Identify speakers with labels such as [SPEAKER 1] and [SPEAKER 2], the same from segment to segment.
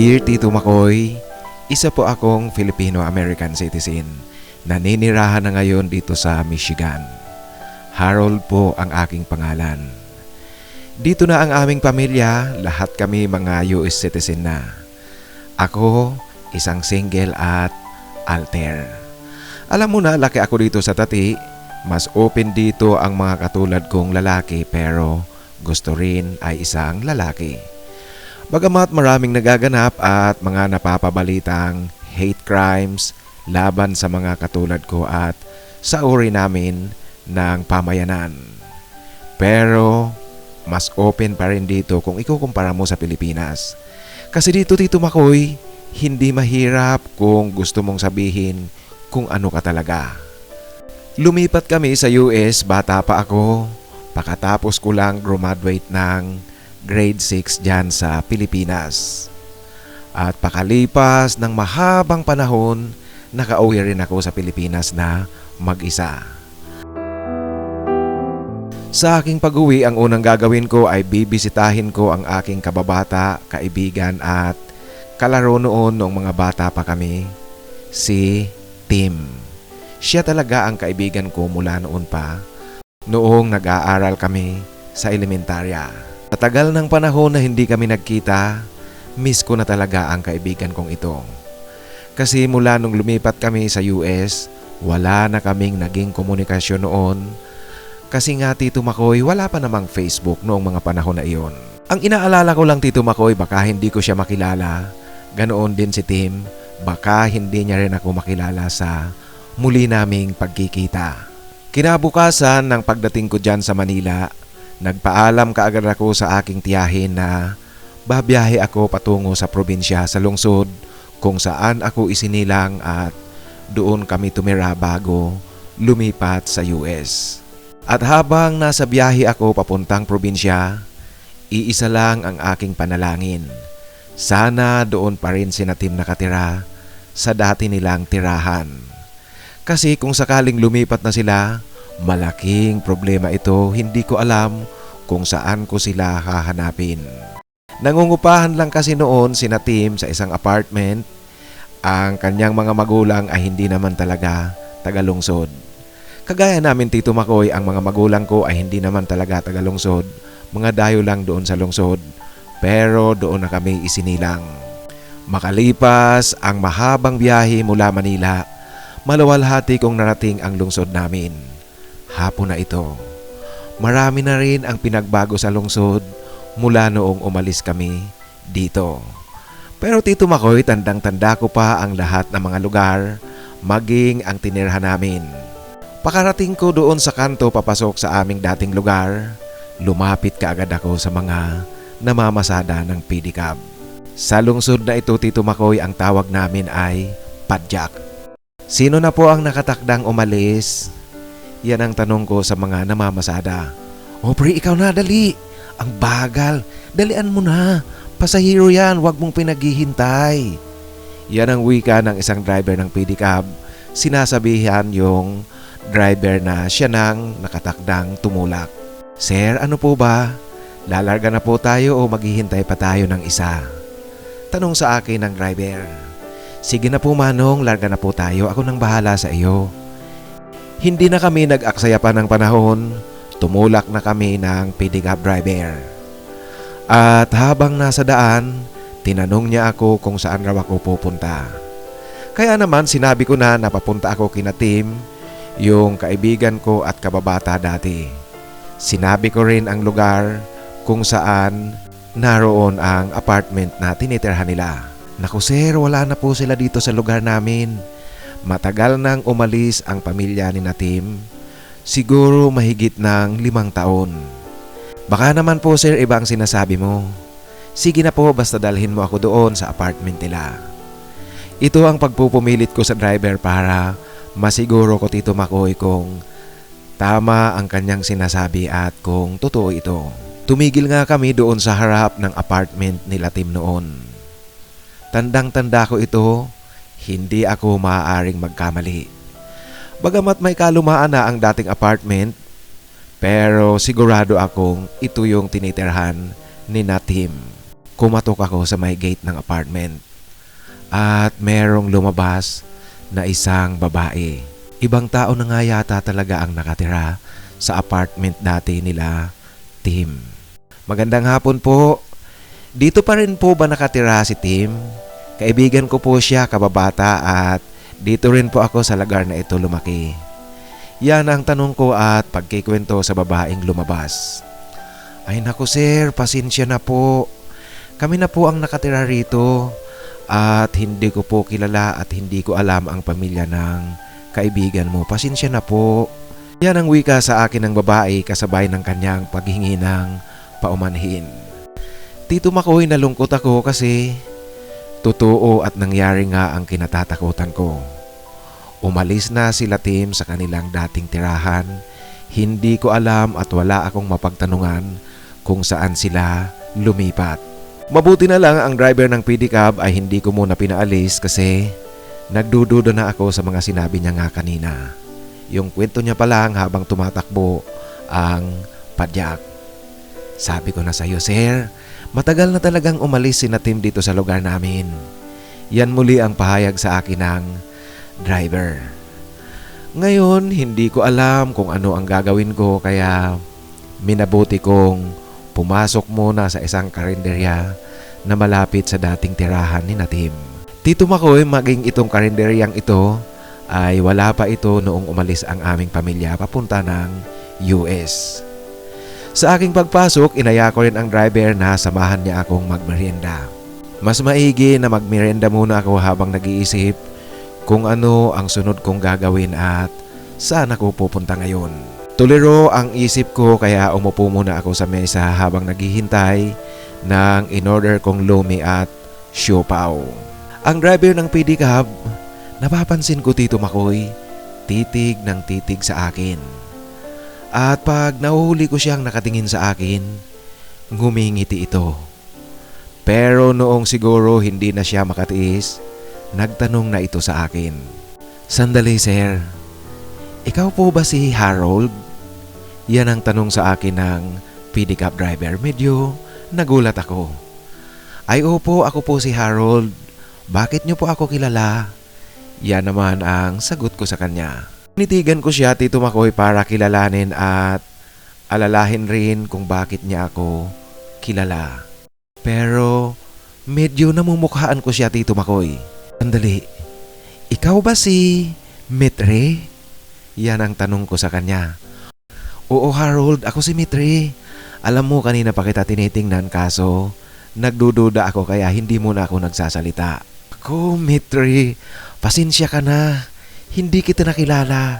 [SPEAKER 1] Dear Tito Makoy, isa po akong Filipino-American citizen. Naninirahan na ngayon dito sa Michigan. Harold po ang aking pangalan. Dito na ang aming pamilya, lahat kami mga US citizen na. Ako, isang single at alter. Alam mo na, laki ako dito sa Tati. Mas open dito ang mga katulad kong lalaki pero gusto rin ay isang lalaki. Bagamat maraming nagaganap at mga napapabalitang hate crimes laban sa mga katulad ko at sa uri namin ng pamayanan. Pero mas open pa rin dito kung ikukumpara mo sa Pilipinas. Kasi dito Tito Makoy, hindi mahirap kung gusto mong sabihin kung ano ka talaga. Lumipat kami sa US, bata pa ako. Pakatapos ko lang graduate ng grade 6 dyan sa Pilipinas. At pakalipas ng mahabang panahon, nakauwi rin ako sa Pilipinas na mag-isa. Sa aking pag-uwi, ang unang gagawin ko ay bibisitahin ko ang aking kababata, kaibigan at kalaro noon noong mga bata pa kami, si Tim. Siya talaga ang kaibigan ko mula noon pa, noong nag-aaral kami sa elementarya. Matagal ng panahon na hindi kami nagkita, miss ko na talaga ang kaibigan kong ito. Kasi mula nung lumipat kami sa US, wala na kaming naging komunikasyon noon kasi nga Tito Makoy, wala pa namang Facebook noong mga panahon na iyon. Ang inaalala ko lang Tito Makoy, baka hindi ko siya makilala. Ganoon din si Tim, baka hindi niya rin ako makilala sa muli naming pagkikita. Kinabukasan ng pagdating ko dyan sa Manila, nagpaalam kaagad ako sa aking tiyahin na babiyahe ako patungo sa probinsya sa lungsod kung saan ako isinilang at doon kami tumira bago lumipat sa US. At habang nasa biyahe ako papuntang probinsya, iisa lang ang aking panalangin. Sana doon pa rin si Natim nakatira sa dati nilang tirahan. Kasi kung sakaling lumipat na sila, malaking problema ito, hindi ko alam kung saan ko sila hahanapin. Nangungupahan lang kasi noon si Natim sa isang apartment. Ang kanyang mga magulang ay hindi naman talaga tagalungsod. Kagaya namin Tito Makoy, ang mga magulang ko ay hindi naman talaga tagalungsod. Mga dayo lang doon sa lungsod. Pero doon na kami isinilang. Makalipas ang mahabang biyahe mula Manila, maluwalhati kong narating ang lungsod namin. Hapon na ito. Marami na rin ang pinagbago sa lungsod mula noong umalis kami dito. Pero Tito Makoy, tandang-tanda ko pa ang lahat ng mga lugar, maging ang tinirhan namin. Pakarating ko doon sa kanto papasok sa aming dating lugar, lumapit kaagad ako sa mga namamasada ng pedicab. Sa lungsod na ito, Tito Makoy, ang tawag namin ay padyak. Sino na po ang nakatakdang umalis? Yan ang tanong ko sa mga namamasada. O pre, ikaw na, dali. Ang bagal. Dalian mo na. Pasahero yan, wag mong pinaghihintay. Yan ang wika ng isang driver ng pedicab. Sinasabihan yung driver na siya nang nakatakdang tumulak. Sir, ano po ba? Lalarga na po tayo o maghihintay pa tayo ng isa? Tanong sa akin ng driver. Sige na po manong, larga na po tayo. Ako nang bahala sa iyo. Hindi na kami nag-aksaya pa ng panahon. Tumulak na kami ng pedicab driver. At habang nasa daan, tinanong niya ako kung saan raw ako pupunta. Kaya naman sinabi ko na napapunta ako kina Tim, yung kaibigan ko at kababata dati. Sinabi ko rin ang lugar kung saan naroon ang apartment na tinitirhan nila. Naku sir, wala na po sila dito sa lugar namin. Matagal nang umalis ang pamilya ni Natim. Siguro mahigit ng limang taon. Baka naman po sir iba ang sinasabi mo. Sige na po basta dalhin mo ako doon sa apartment nila. Ito ang pagpupumilit ko sa driver para masiguro ko Tito Makoy kung tama ang kanyang sinasabi at kung totoo ito. Tumigil nga kami doon sa harap ng apartment nila Tim noon. Tandang-tanda ko ito, hindi ako maaaring magkamali. Bagamat may kalumaan na ang dating apartment, pero sigurado akong ito yung tinitirhan ni Natim. kumatok ako sa may gate ng apartment. At merong lumabas na isang babae. Ibang tao na nga yata talaga ang nakatira sa apartment dati nila, Tim. Magandang hapon po. Dito pa rin po ba nakatira si Tim? Kaibigan ko po siya kababata at dito rin po ako sa lugar na ito lumaki. Yan ang tanong ko at pagkikwento sa babaeng lumabas. Ay naku sir, pasensya na po. Kami na po ang nakatira rito at hindi ko po kilala at hindi ko alam ang pamilya ng kaibigan mo. Pasensya na po. Yan ang wika sa akin ng babae kasabay ng kanyang paghingi ng paumanhin. Tito Makoy nalungkot ako kasi totoo at nangyari nga ang kinatatakutan ko. Umalis na sila Tim sa kanilang dating tirahan. Hindi ko alam at wala akong mapagtanungan kung saan sila lumipat. Mabuti na lang ang driver ng pedicab ay hindi ko muna pinaalis kasi nagdududa na ako sa mga sinabi niya nga kanina. Yung kwento niya pa lang habang tumatakbo ang padyak. Sabi ko na sa iyo, sir, matagal na talagang umalis si na Tim dito sa lugar namin. Yan muli ang pahayag sa akin ng driver. Ngayon, hindi ko alam kung ano ang gagawin ko kaya minabuti kong pumasok muna sa isang karinderya na malapit sa dating tirahan ni Natim. Tito Makoy, maging itong karinderyang ito ay wala pa ito noong umalis ang aming pamilya papunta ng US. Sa aking pagpasok, inaya ko rin ang driver na samahan niya akong magmerienda. Mas maigi na magmerienda muna ako habang nag-iisip kung ano ang sunod kong gagawin at saan ako pupunta ngayon. Tuliro ang isip ko kaya umupo muna ako sa mesa habang naghihintay ng in-order kong lumi at siopaw. Ang driver ng pedicab, napapansin ko Tito Makoy, titig ng titig sa akin. At pag nahuhuli ko siyang nakatingin sa akin, ngumingiti ito. Pero noong siguro hindi na siya makatiis, nagtanong na ito sa akin. Sandali sir, ikaw po ba si Harold? Yan ang tanong sa akin ng pedicab driver. Medyo nagulat ako. Ay opo, ako po si Harold. Bakit niyo po ako kilala? Yan naman ang sagot ko sa kanya. Nitigan ko siya, Tito Makoy, para kilalanin at alalahin rin kung bakit niya ako kilala. Pero medyo namumukhaan ko siya, Tito Makoy. Sandali, ikaw ba si Mitre? Yan ang tanong ko sa kanya. Oo Harold, ako si Mitre. Alam mo kanina pa kita tinitingnan kaso nagdududa ako kaya hindi mo na ako nagsasalita. Ako, Mitre, pasensya ka na. Hindi kita nakilala.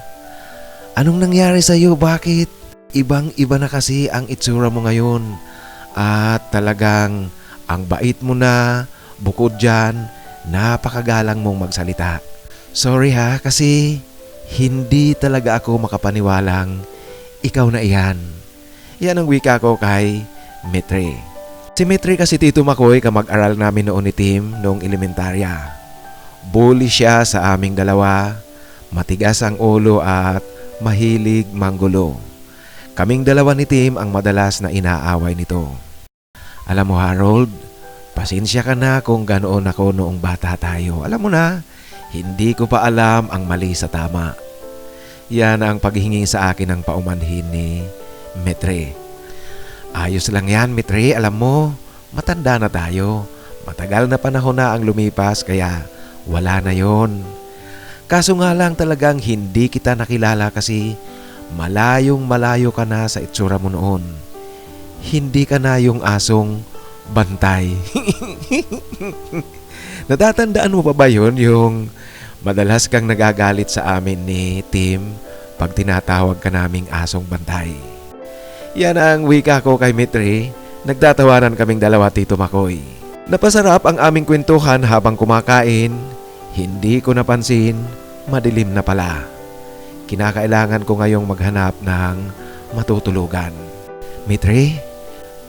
[SPEAKER 1] Anong nangyari sa iyo? Bakit? Ibang-iba na kasi ang itsura mo ngayon. At talagang ang bait mo na, bukod dyan, napakagalang mong magsalita. Sorry ha, kasi hindi talaga ako makapaniwalang ikaw na iyan. Yan ang wika ko kay Mitre. Si Mitre kasi Tito Makoy kamag-aral namin noon ni Tim noong elementarya. Bully siya sa aming dalawa, matigas ang ulo at mahilig manggulo. Kaming dalawa ni Tim ang madalas na inaaway nito. Alam mo Harold, pasensya ka na kung ganoon ako noong bata tayo. Alam mo na, hindi ko pa alam ang mali sa tama. Yan ang paghingi sa akin ng paumanhin ni Mitre. Ayos lang yan, Mitre. Alam mo, matanda na tayo. Matagal na panahon na ang lumipas kaya wala na yon. Kaso nga lang talagang hindi kita nakilala kasi malayong malayo ka na sa itsura mo noon. Hindi ka na yung asong bantay. Natatandaan mo pa ba yun yung madalas kang nagagalit sa amin ni Tim pag tinatawag ka naming asong bantay? Yan ang wika ko kay Mitre. Nagtatawanan kaming dalawa Tito Makoy. Napasarap ang aming kwentuhan habang kumakain. Hindi ko napansin, madilim na pala. Kinakailangan ko ngayong maghanap ng matutulugan. Mitre,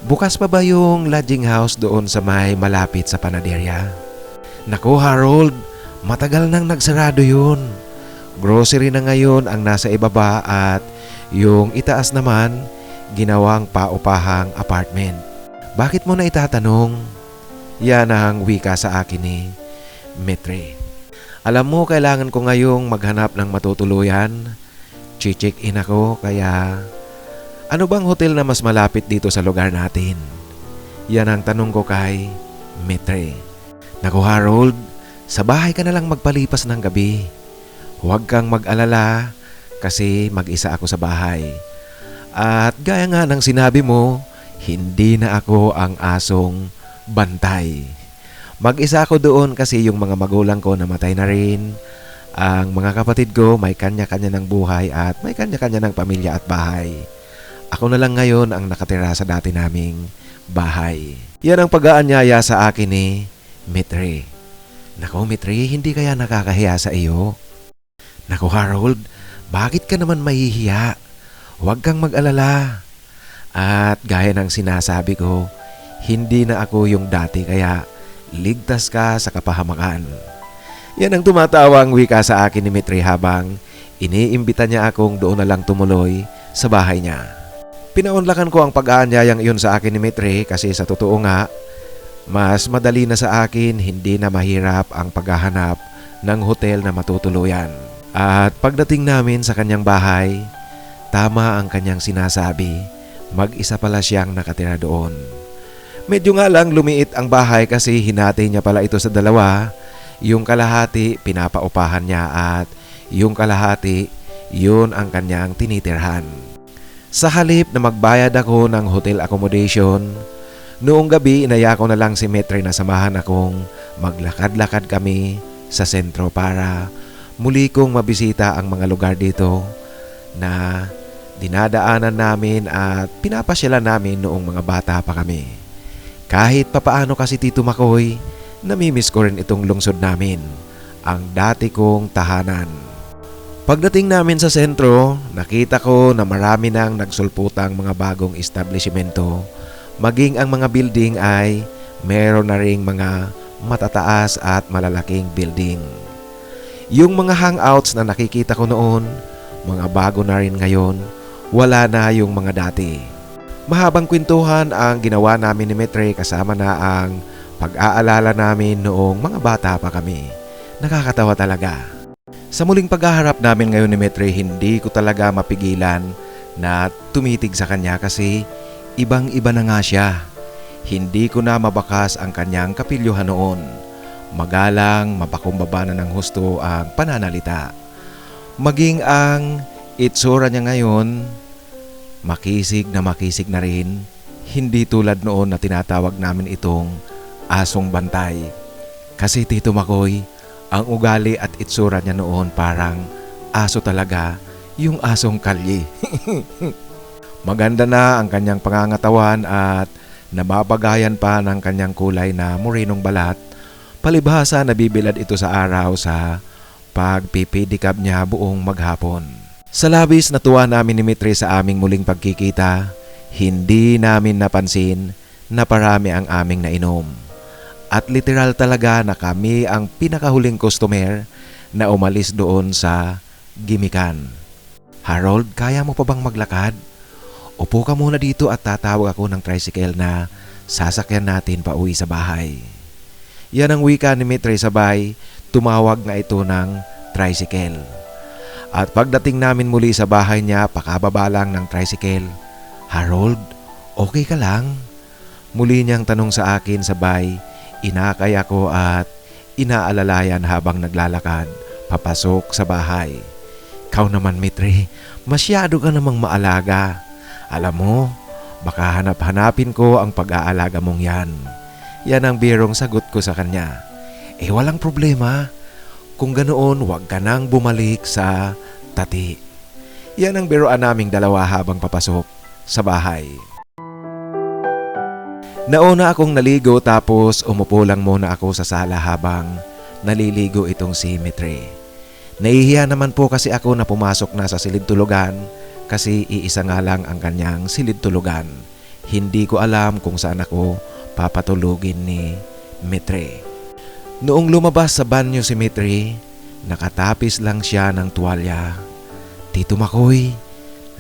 [SPEAKER 1] bukas pa ba yung lodging house doon sa may malapit sa panaderya? Nako Harold, matagal nang nagsarado yun. Grocery na ngayon ang nasa ibaba at yung itaas naman, ginawang paupahang apartment. Bakit mo na itatanong? Yan ang wika sa akin ni Mitre. Alam mo, kailangan ko ngayong maghanap ng matutuluyan. Chichik in ako, kaya... Ano bang hotel na mas malapit dito sa lugar natin? Yan ang tanong ko kay Mitre. Naku Harold, sa bahay ka na lang magpalipas ng gabi. Huwag kang mag-alala kasi mag-isa ako sa bahay. At gaya nga ng sinabi mo, hindi na ako ang asong bantay. Mag-isa ako doon kasi yung mga magulang ko namatay na rin. Ang mga kapatid ko may kanya-kanya ng buhay at may kanya-kanya ng pamilya at bahay. Ako na lang ngayon ang nakatira sa dati naming bahay. Yan ang pag-aanyaya sa akin ni Mitre. Nako Mitre, hindi kaya nakakahiya sa iyo? Nako Harold, bakit ka naman mahihiya? Huwag kang mag-alala. At gaya ng sinasabi ko, hindi na ako yung dati kaya ligtas ka sa kapahamakan. Yan ang tumatawang wika sa akin ni Mitre habang iniimbita niya akong doon na lang tumuloy sa bahay niya. Pinaunlakan ko ang pag-aanyayang iyon sa akin ni Mitre kasi sa totoo nga, mas madali na sa akin hindi na mahirap ang paghahanap ng hotel na matutuluyan. At pagdating namin sa kanyang bahay, tama ang kanyang sinasabi, mag-isa pala siyang nakatira doon. Medyo nga lang lumiit ang bahay kasi hinati niya pala ito sa dalawa. Yung kalahati pinapaupahan niya at yung kalahati yun ang kanyang tinitirhan. Sa halip na magbayad ako ng hotel accommodation, noong gabi inaya ko na lang si Metre na samahan akong maglakad-lakad kami sa sentro para muli kong mabisita ang mga lugar dito na dinadaanan namin at pinapasyalan namin noong mga bata pa kami. Kahit papaano kasi Tito Makoy, namimiss ko rin itong lungsod namin, ang dati kong tahanan. Pagdating namin sa sentro, nakita ko na marami nang nagsulputang mga bagong establishmento. Maging ang mga building ay meron na ring mga matataas at malalaking building. Yung mga hangouts na nakikita ko noon, mga bago na rin ngayon, wala na yung mga dati. Mahabang kwentuhan ang ginawa namin ni Metre kasama na ang pag-aalala namin noong mga bata pa kami. Nakakatawa talaga. Sa muling paghaharap namin ngayon ni Metre, hindi ko talaga mapigilan na tumitig sa kanya kasi ibang-iba na nga siya. Hindi ko na mabakas ang kanyang kapilyuhan noon. Magalang, mapakumbaba na ng husto ang pananalita. Maging ang itsura niya ngayon, makisig na makisig na rin, hindi tulad noon na tinatawag namin itong asong bantay. Kasi Tito Makoy, ang ugali at itsura niya noon parang aso talaga, yung asong kalye. Maganda na ang kanyang pangangatawan at nababagayan pa ng kanyang kulay na murinong balat. Palibhasa nabibilad ito sa araw sa pagpipidikab niya buong maghapon. Sa labis natuwa namin ni Mitre sa aming muling pagkikita, hindi namin napansin na parami ang aming nainom. At literal talaga na kami ang pinakahuling customer na umalis doon sa gimikan. Harold, kaya mo pa bang maglakad? Upo ka muna dito at tatawag ako ng tricycle na sasakyan natin pa uwi sa bahay. Yan ang wika ni Mitre sabay, tumawag nga ito ng tricycle. At pagdating namin muli sa bahay niya, pakababa lang ng tricycle. Harold, okay ka lang? Muli niyang tanong sa akin sabay, inakay ako at inaalalayan habang naglalakad papasok sa bahay. Kau naman Mitre, masyado ka namang maalaga. Alam mo, baka hanap-hanapin ko ang pag-aalaga mong yan. Yan ang birong sagot ko sa kanya. Eh walang problema. Kung ganoon, huwag ka nang bumalik sa tati. Yan ang biroan naming dalawa habang papasok sa bahay. Nauna akong naligo tapos umupo lang muna ako sa sala habang naliligo itong si Mitre. Nahihiya naman po kasi ako na pumasok na sa silid tulugan kasi iisa nga lang ang kanyang silid tulugan. Hindi ko alam kung saan ako papatulugin ni Mitre. Noong lumabas sa banyo si Mitre, nakatapis lang siya ng tuwalya. Tito Makoy,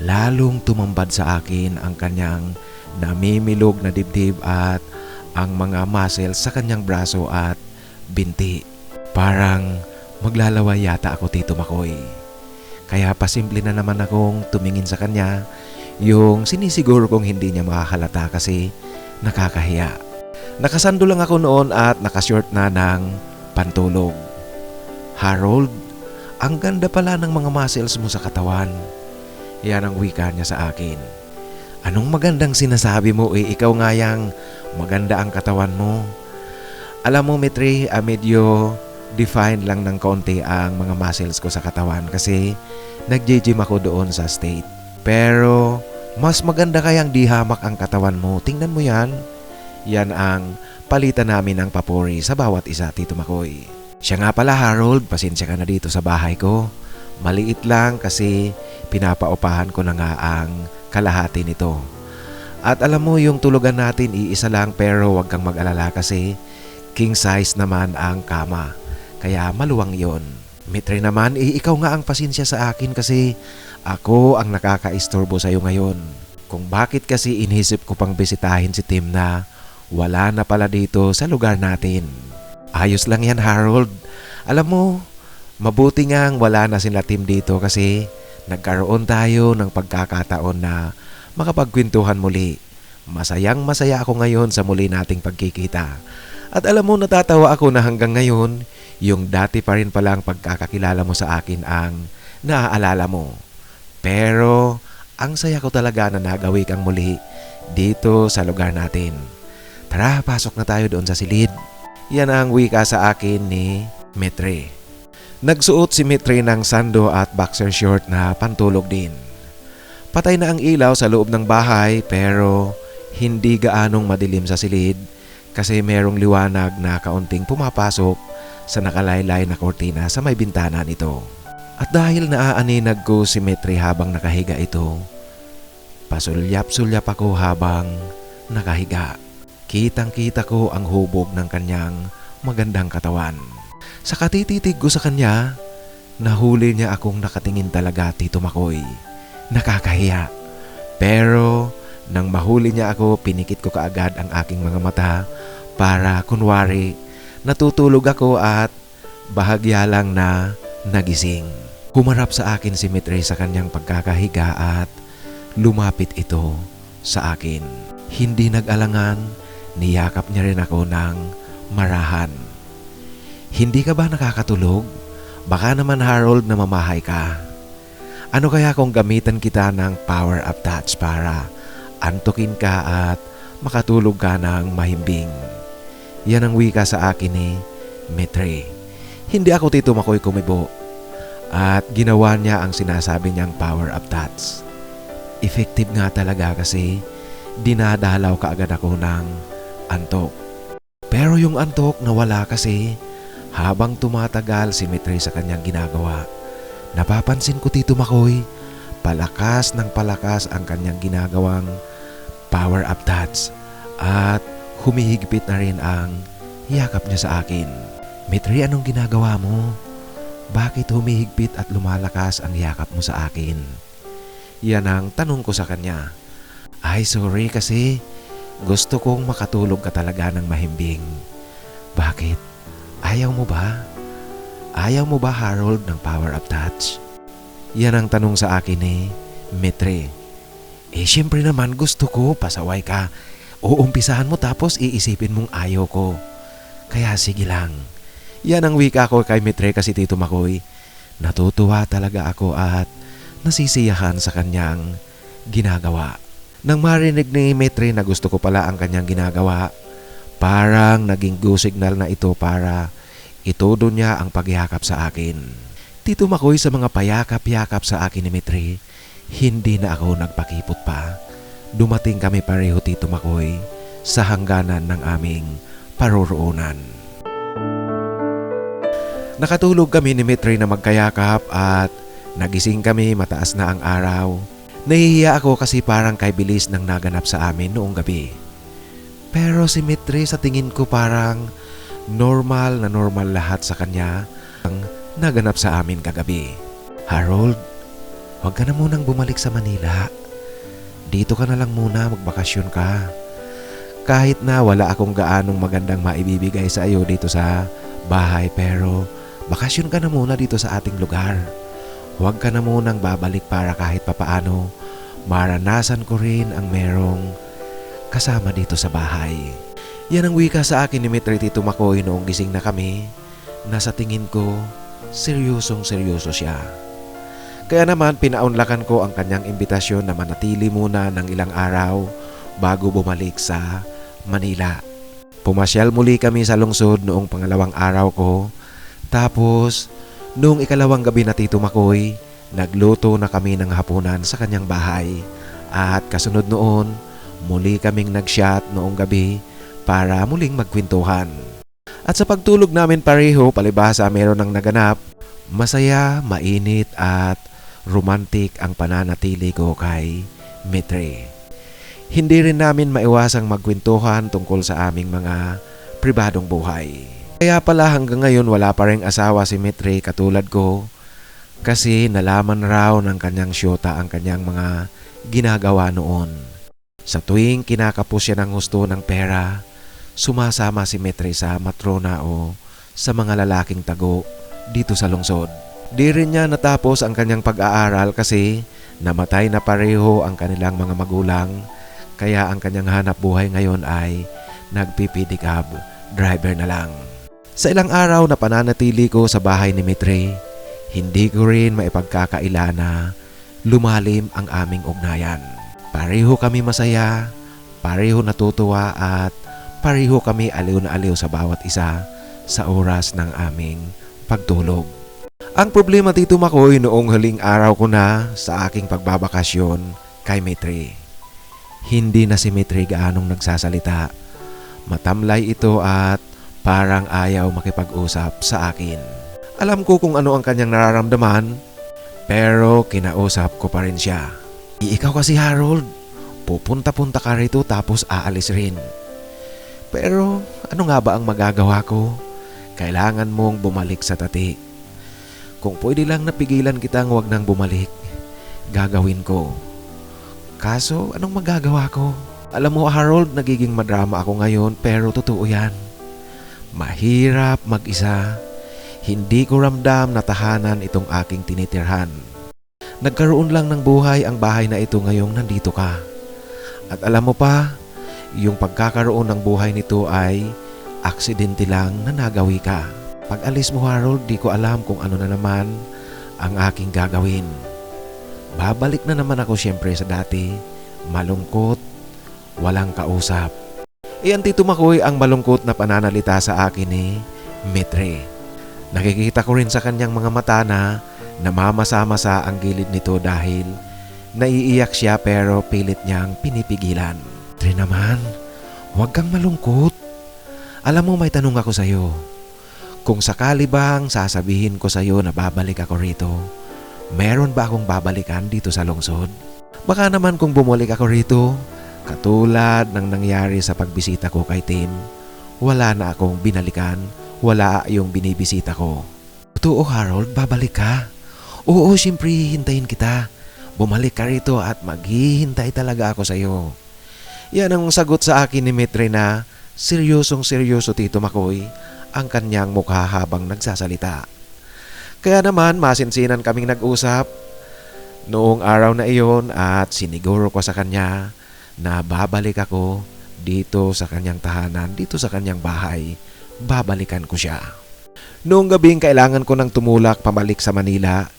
[SPEAKER 1] lalong tumambad sa akin ang kanyang namimilog na dibdib at ang mga muscles sa kanyang braso at binti. Parang maglalaway yata ako Tito Makoy. Kaya pasimple na naman akong tumingin sa kanya yung sinisiguro kong hindi niya makakalata kasi nakakahiya. Nakasando lang ako noon at nakashort na ng pantulog. Harold, ang ganda pala ng mga muscles mo sa katawan. Yan ang wika niya sa akin. Anong magandang sinasabi mo eh, ikaw nga yang maganda ang katawan mo. Alam mo, Mitri, ah, medyo defined lang ng konti ang mga muscles ko sa katawan kasi nag-gym ako doon sa state. Pero mas maganda kayang di hamak ang katawan mo. Tingnan mo yan. Yan ang palitan namin ng papuri sa bawat isa, Tito Makoy. Siya nga pala, Harold, pasensya ka na dito sa bahay ko. Maliit lang kasi pinapaupahan ko na nga ang kalahati nito. At alam mo yung tulugan natin iisa lang pero wag kang mag-alala kasi king size naman ang kama. Kaya maluwang yon. Mitre naman, eh, ikaw nga ang pasensya sa akin kasi ako ang nakaka-istorbo sa'yo ngayon. Kung bakit kasi inisip ko pang bisitahin si Tim na wala na pala dito sa lugar natin. Ayos lang yan Harold. Alam mo, mabuti nga ang wala na sila Tim dito kasi nagkaroon tayo ng pagkakataon na makapagkwentuhan muli. Masayang masaya ako ngayon sa muli nating pagkikita. At alam mo natatawa ako na hanggang ngayon, yung dati pa rin palang pagkakakilala mo sa akin ang naaalala mo. Pero ang saya ko talaga na nagawi kang muli dito sa lugar natin. Tara, pasok na tayo doon sa silid. Yan ang wika sa akin ni Mitre. Nagsuot si Mitre ng sando at boxer short na pantulog din. Patay na ang ilaw sa loob ng bahay pero hindi gaanong madilim sa silid kasi merong liwanag na kaunting pumapasok sa nakalaylay na kortina sa may bintana nito. At dahil naaaninag ko si Metri habang nakahiga ito, pasulyap-sulyap ako habang nakahiga. Kitang-kita ko ang hubog ng kanyang magandang katawan. Sa katititig ko sa kanya, nahuli niya akong nakatingin talaga Tito Makoy. Nakakahiya. Pero nang mahuli niya ako, pinikit ko kaagad ang aking mga mata para kunwari natutulog ako at bahagya lang na nagising. Humarap sa akin si Mitre sa kanyang pagkakahiga at lumapit ito sa akin. Hindi nag-alangan, niyakap niya rin ako ng marahan. Hindi ka ba nakakatulog? Baka naman Harold na mamahay ka. Ano kaya kung gamitan kita ng power up touch para antukin ka at makatulog ka ng mahimbing? Yan ang wika sa akin ni Mitre. Hindi ako tito makoy kumibo at ginawa niya ang sinasabi niyang power up touch. Effective nga talaga kasi dinadalaw kaagad ako ng antok. Pero yung antok nawala kasi habang tumatagal si Mitre sa kanyang ginagawa. Napapansin ko Tito Makoy, palakas ng palakas ang kanyang ginagawang power up touch at humihigpit na rin ang yakap niya sa akin. Mitre, anong ginagawa mo? Bakit humihigpit at lumalakas ang yakap mo sa akin? Yan ang tanong ko sa kanya. Ay, sorry kasi gusto kong makatulog ka talaga ng mahimbing. Bakit? Ayaw mo ba? Ayaw mo ba Harold ng power up touch? Yan ang tanong sa akin ni eh, Mitre. Eh syempre naman gusto ko pasaway ka. Uumpisahan mo tapos iisipin mong ayaw ko. Kaya sige lang. Yan ang wika ko kay Mitre kasi Tito Makoy. Natutuwa talaga ako at nasisiyahan sa kanyang ginagawa. Nang marinig ni Mitre na gusto ko pala ang kanyang ginagawa, parang naging go signal na ito para itodo niya ang pagyakap sa akin. Tito Makoy sa mga payakap-yakap sa akin ni Mitre, hindi na ako nagpakipot pa. Dumating kami pareho Tito Makoy sa hangganan ng aming paroroonan. Nakatulog kami ni Mitre na magkayakap at nagising kami mataas na ang araw. Nahihiya ako kasi parang kay bilis ng naganap sa amin noong gabi. Pero si Mitre sa tingin ko parang normal na normal lahat sa kanya ang naganap sa amin kagabi. Harold, huwag ka na munang bumalik sa Manila. Dito ka na lang muna magbakasyon ka. Kahit na wala akong gaanong magandang maibibigay sa iyo dito sa bahay pero bakasyon ka na muna dito sa ating lugar. Huwag ka na munang babalik para kahit papaano maranasan ko rin ang merong kasama dito sa bahay. Yan ang wika sa akin ni Mitri Tito Makoy noong gising na kami na sa tingin ko seryosong seryoso siya. Kaya naman pinaunlakan ko ang kanyang imbitasyon na manatili muna ng ilang araw bago bumalik sa Manila. Pumasyal muli kami sa lungsod noong pangalawang araw ko. Tapos, noong ikalawang gabi na Tito Makoy, nagluto na kami ng hapunan sa kanyang bahay. At kasunod noon, muli kaming nag-shot noong gabi para muling magkwentuhan. At sa pagtulog namin pareho, palibhasa meron ng naganap, masaya, mainit at romantic ang pananatili ko kay Mitre. Hindi rin namin maiwasang magkwentuhan tungkol sa aming mga pribadong buhay. Kaya pala hanggang ngayon wala pa rin asawa si Mitre katulad ko kasi nalaman raw ng kanyang syota ang kanyang mga ginagawa noon. Sa tuwing kinakapos siya ng gusto ng pera, sumasama si Mitre sa matrona o sa mga lalaking tago dito sa lungsod. Di rin niya natapos ang kanyang pag-aaral kasi namatay na pareho ang kanilang mga magulang kaya ang kanyang hanap buhay ngayon ay nagpipidikab driver na lang. Sa ilang araw na pananatili ko sa bahay ni Mitre, hindi ko rin maipagkakaila na lumalim ang aming ugnayan. Pareho kami masaya, pareho natutuwa at pareho kami aliw na aliw sa bawat isa sa oras ng aming pagtulog. Ang problema dito Makoy noong huling araw ko na sa aking pagbabakasyon kay Mitre. Hindi na si Mitre gaanong nagsasalita. Matamlay ito at parang ayaw makipag-usap sa akin. Alam ko kung ano ang kanyang nararamdaman, pero kinausap ko pa rin siya. "I, Ikaw kasi Harold, pupunta-punta ka rito tapos aalis rin. Pero ano nga ba ang magagawa ko? Kailangan mong bumalik sa tati. Kung pwede lang napigilan kitang wag nang bumalik, gagawin ko. Kaso anong magagawa ko? Alam mo Harold, nagiging madrama ako ngayon pero totoo yan. Mahirap mag-isa. Hindi ko ramdam na tahanan itong aking tinitirhan. Nagkaroon lang ng buhay ang bahay na ito ngayong nandito ka. At alam mo pa, yung pagkakaroon ng buhay nito ay aksidente lang na nagawi ka. Pag alis mo Harold, di ko alam kung ano na naman ang aking gagawin. Babalik na naman ako siyempre sa dati, malungkot, walang kausap. Iyan Tito Makoy ang malungkot na pananalita sa akin ni Mitre. Nakikita ko rin sa kanyang mga mata na namamasa-masa ang gilid nito dahil naiiyak siya pero pilit niyang pinipigilan. Tre naman, huwag kang malungkot. Alam mo may tanong ako sa'yo. Kung sakali bang sasabihin ko sa'yo na babalik ako rito, meron ba akong babalikan dito sa lungsod? Baka naman kung bumalik ako rito, katulad ng nangyari sa pagbisita ko kay Tim, wala na akong binalikan, wala yung binibisita ko. Totoo Harold, babalik ka. Oo, siyempre hintayin kita. Bumalik ka rito at maghihintay talaga ako sa'yo. Yan ang sagot sa akin ni Mitre na seryosong seryoso Tito Makoy ang kanyang mukha habang nagsasalita. Kaya naman masinsinan kaming nag-usap noong araw na iyon at siniguro ko sa kanya na babalik ako dito sa kanyang tahanan, dito sa kanyang bahay. Babalikan ko siya. Noong gabing kailangan ko nang tumulak pabalik sa Manila,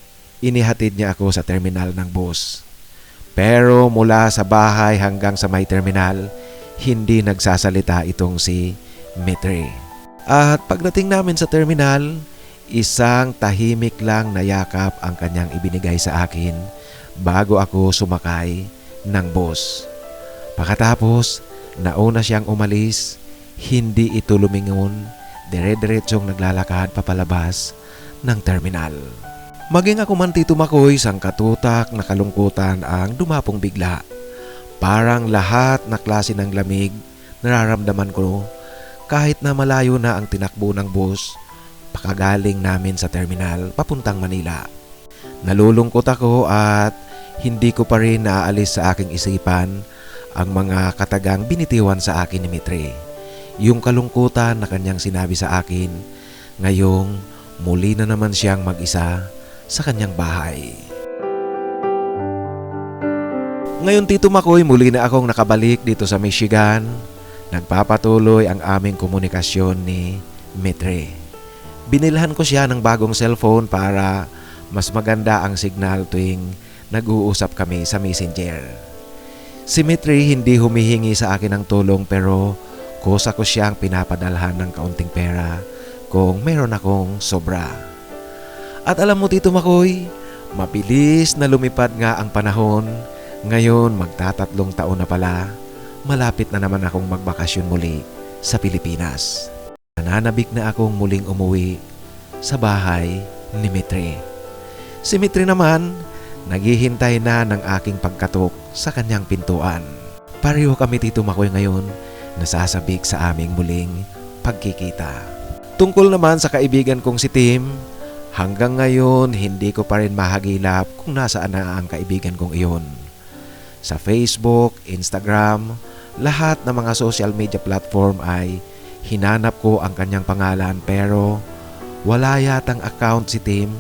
[SPEAKER 1] inihatid niya ako sa terminal ng bus. Pero mula sa bahay hanggang sa may terminal, hindi nagsasalita itong si Mitre. At pagdating namin sa terminal, isang tahimik lang na yakap ang kanyang ibinigay sa akin bago ako sumakay ng bus. Pagkatapos, nauna siyang umalis, hindi ito lumingon, dire-diretsong naglalakad papalabas ng terminal. Maging ako man Tito Makoy, sang katutak na kalungkutan ang dumapong bigla. Parang lahat na klase ng lamig nararamdaman ko kahit na malayo na ang tinakbo ng bus pakagaling namin sa terminal papuntang Manila. Nalulungkot ako at hindi ko pa rin naaalis sa aking isipan ang mga katagang binitiwan sa akin ni Mitre. Yung kalungkutan na kanyang sinabi sa akin, ngayong muli na naman siyang mag-isa sa kanyang bahay. Ngayon Tito Makoy, muli na akong nakabalik dito sa Michigan. Nagpapatuloy ang aming komunikasyon ni Mitre. Binilhan ko siya ng bagong cellphone para mas maganda ang signal tuwing nag-uusap kami sa messenger. Si Mitre hindi humihingi sa akin ng tulong pero kusa ko siyang pinapadalhan ng kaunting pera kung meron akong sobra. At alam mo Tito Makoy, mabilis na lumipad nga ang panahon. Ngayon magtatatlong taon na pala, malapit na naman akong magbakasyon muli sa Pilipinas. Nananabik na akong muling umuwi sa bahay ni Mitre. Si Mitre naman, naghihintay na ng aking pagkatok sa kanyang pintuan. Pareho kami Tito Makoy ngayon nasasabik sa aming muling pagkikita. Tungkol naman sa kaibigan kong si Tim, hanggang ngayon hindi ko pa rin mahagilap kung nasaan na ang kaibigan kong iyon. Sa Facebook, Instagram, lahat ng mga social media platform ay hinanap ko ang kanyang pangalan pero wala yatang account si Tim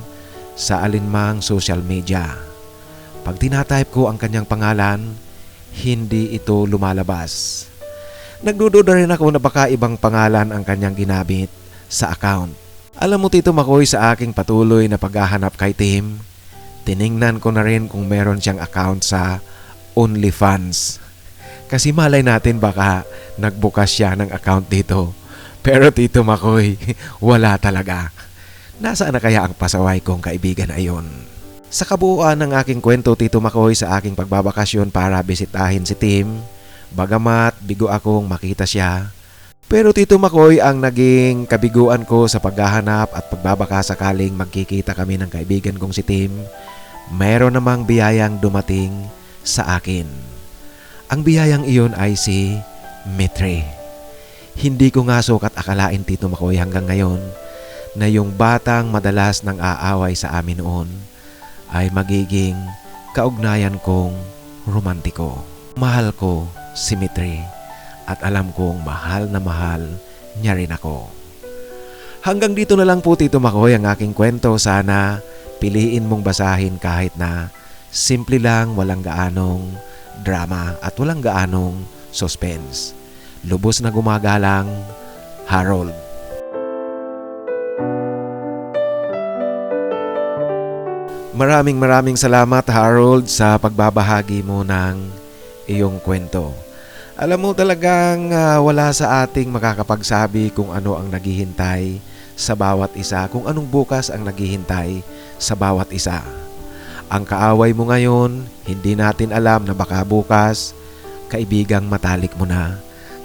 [SPEAKER 1] sa alinmang social media. Pag tinatype ko ang kanyang pangalan, hindi ito lumalabas. Nagdududa rin ako na baka ibang pangalan ang kanyang ginamit sa account. Alam mo Tito Makoy sa aking patuloy na paghahanap kay Tim, tiningnan ko na rin kung meron siyang account sa OnlyFans. Kasi malay natin baka nagbukas siya ng account dito. Pero Tito Makoy, wala talaga. Nasaan na kaya ang pasaway kong kaibigan ayon? Sa kabuuan ng aking kwento Tito Makoy sa aking pagbabakasyon para bisitahin si Tim, bagamat bigo akong makita siya, pero Tito Makoy ang naging kabiguan ko sa paghahanap at pagbabaka sakaling magkikita kami ng kaibigan kong si Tim, mayroon namang biyayang dumating sa akin. Ang biyayang iyon ay si Mitre. Hindi ko nga sukat akalain Tito Makoy hanggang ngayon na yung batang madalas nang aaway sa amin noon ay magiging kaugnayan kong romantiko. Mahal ko si Mitre at alam kong mahal na mahal niya rin ako. Hanggang dito na lang po Tito Makoy ang aking kwento. Sana piliin mong basahin kahit na simple lang walang gaanong drama at walang gaanong suspense. Lubos na gumagalang Harold. Maraming maraming salamat Harold sa pagbabahagi mo ng iyong kwento. Alam mo talagang ah, wala sa ating makakapagsabi kung ano ang naghihintay sa bawat isa, kung anong bukas ang naghihintay sa bawat isa. Ang kaaway mo ngayon, hindi natin alam na baka bukas, kaibigang matalik mo na.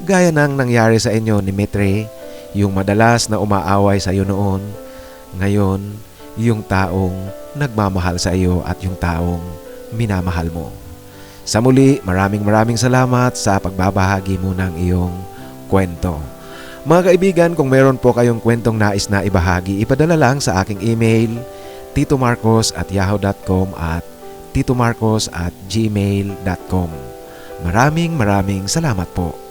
[SPEAKER 1] Gaya ng nangyari sa inyo ni Mitre, yung madalas na umaaway sa iyo noon, ngayon, yung taong nagmamahal sa iyo at yung taong minamahal mo. Sa muli, maraming maraming salamat sa pagbabahagi mo ng iyong kwento. Mga kaibigan, kung meron po kayong kwentong nais na ibahagi, ipadala lang sa aking email titomarcos at yahoo.com at titomarcos at gmail.com. Maraming maraming salamat po.